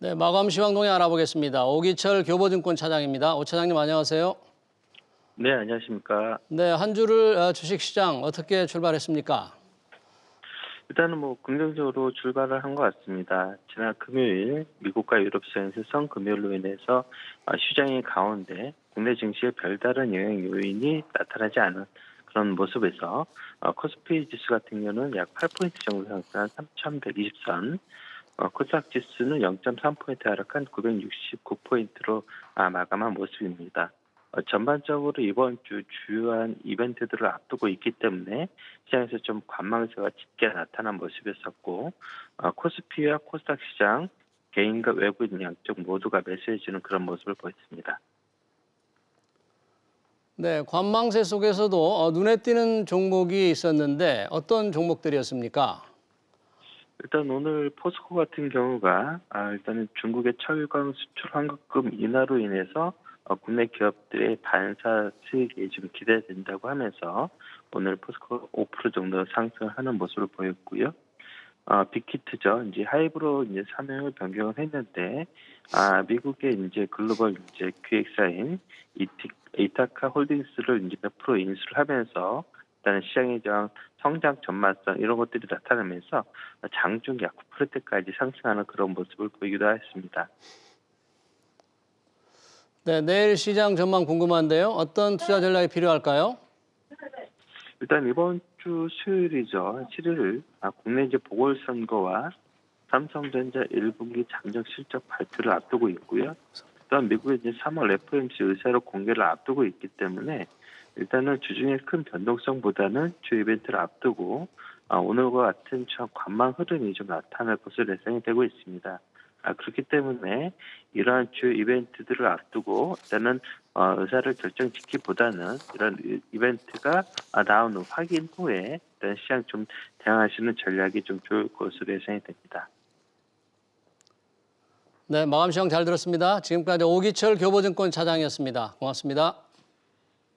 네, 마감 시 황 동향 알아보겠습니다. 오기철 교보증권 차장입니다. 오 차장님 안녕하세요. 네, 안녕하십니까. 네, 한 주를 어, 주식시장 어떻게 출발했습니까? 일단은 뭐 긍정적으로 출발을 한 것 같습니다. 지난 금요일 미국과 유럽 시장에서 성 금요일로 인해서 아, 시장의 가운데 국내 증시에 별다른 영향 요인이 나타나지 않은 그런 모습에서 어, 코스피 지수 같은 경우는 약 8포인트 정도 상승한 3,120선, 어, 코스닥 지수는 0.3포인트 하락한 969포인트로 아, 마감한 모습입니다. 어, 전반적으로 이번 주 주요한 이벤트들을 앞두고 있기 때문에 시장에서 좀 관망세가 짙게 나타난 모습이었었고 어, 코스피와 코스닥 시장 개인과 외국인 양쪽 모두가 매수해주는 그런 모습을 보였습니다. 네, 관망세 속에서도 어, 눈에 띄는 종목이 있었는데 어떤 종목들이었습니까? 일단 오늘 포스코 같은 경우가 아, 일단은 중국의 철강 수출 환급금 인하로 인해서 어, 국내 기업들의 반사 수익이 좀 기대된다고 하면서 오늘 포스코 5% 정도 상승하는 모습을 보였고요. 어, 빅히트죠. 이제 하이브로 이제 사명을 변경을 했는데 아, 미국의 이제 글로벌 이제 기획사인 이티, 이타카 홀딩스를 이제 100% 인수를 하면서 일단은 시장의 저 성장 전망성 이런 것들이 나타나면서 장중 약 9%까지 상승하는 그런 모습을 보이기도 했습니다. 네, 내일 시장 전망 궁금한데요. 어떤 투자 전략이 필요할까요? 일단 이번 주 수요일이죠. 7일 아, 국내 이제 보궐선거와 삼성전자 1분기 잠정 실적 발표를 앞두고 있고요. 또한 미국의 이제 3월 FOMC 의사를 공개를 앞두고 있기 때문에 일단은 주중에 큰 변동성보다는 주 이벤트를 앞두고 아, 오늘과 같은 저 관망 흐름이 좀 나타날 것으로 예상이 되고 있습니다. 아, 그렇기 때문에 이러한 주 이벤트들을 앞두고 일단은 어, 의사를 결정 짓기보다는 이런 이- 이벤트가 아, 나온 후 확인 후에 일단 시장 좀 대응하시는 전략이 좀 좋을 것으로 예상이 됩니다. 네, 마감 시황 잘 들었습니다. 지금까지 오기철 교보증권 차장이었습니다. 고맙습니다.